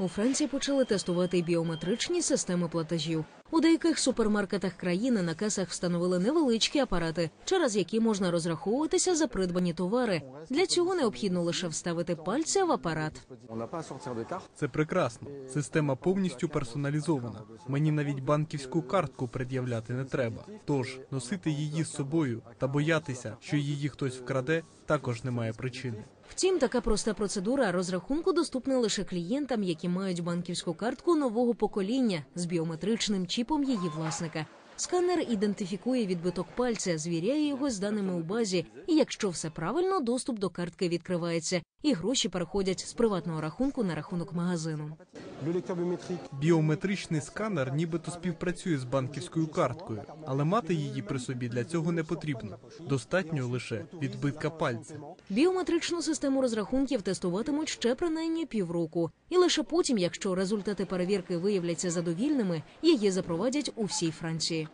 У Франції почали тестувати біометричні системи платежів. У деяких супермаркетах країни на касах встановили невеличкі апарати, через які можна розраховуватися за придбані товари. Для цього необхідно лише вставити пальця в апарат. Це прекрасно. Система повністю персоналізована. Мені навіть банківську картку пред'являти не треба. Тож носити її з собою та боятися, що її хтось вкраде, також немає причини. Втім, така проста процедура розрахунку доступна лише клієнтам, які мають банківську картку нового покоління з біометричним чіпом її власника. Сканер ідентифікує відбиток пальця, звіряє його з даними у базі, і якщо все правильно, доступ до картки відкривається, і гроші переходять з приватного рахунку на рахунок магазину. Біометричний сканер нібито співпрацює з банківською карткою, але мати її при собі для цього не потрібно. Достатньо лише відбитка пальця. Біометричну систему розрахунків тестуватимуть ще принаймні півроку, і лише потім, якщо результати перевірки виявляться задовільними, її запровадять у всій Франції.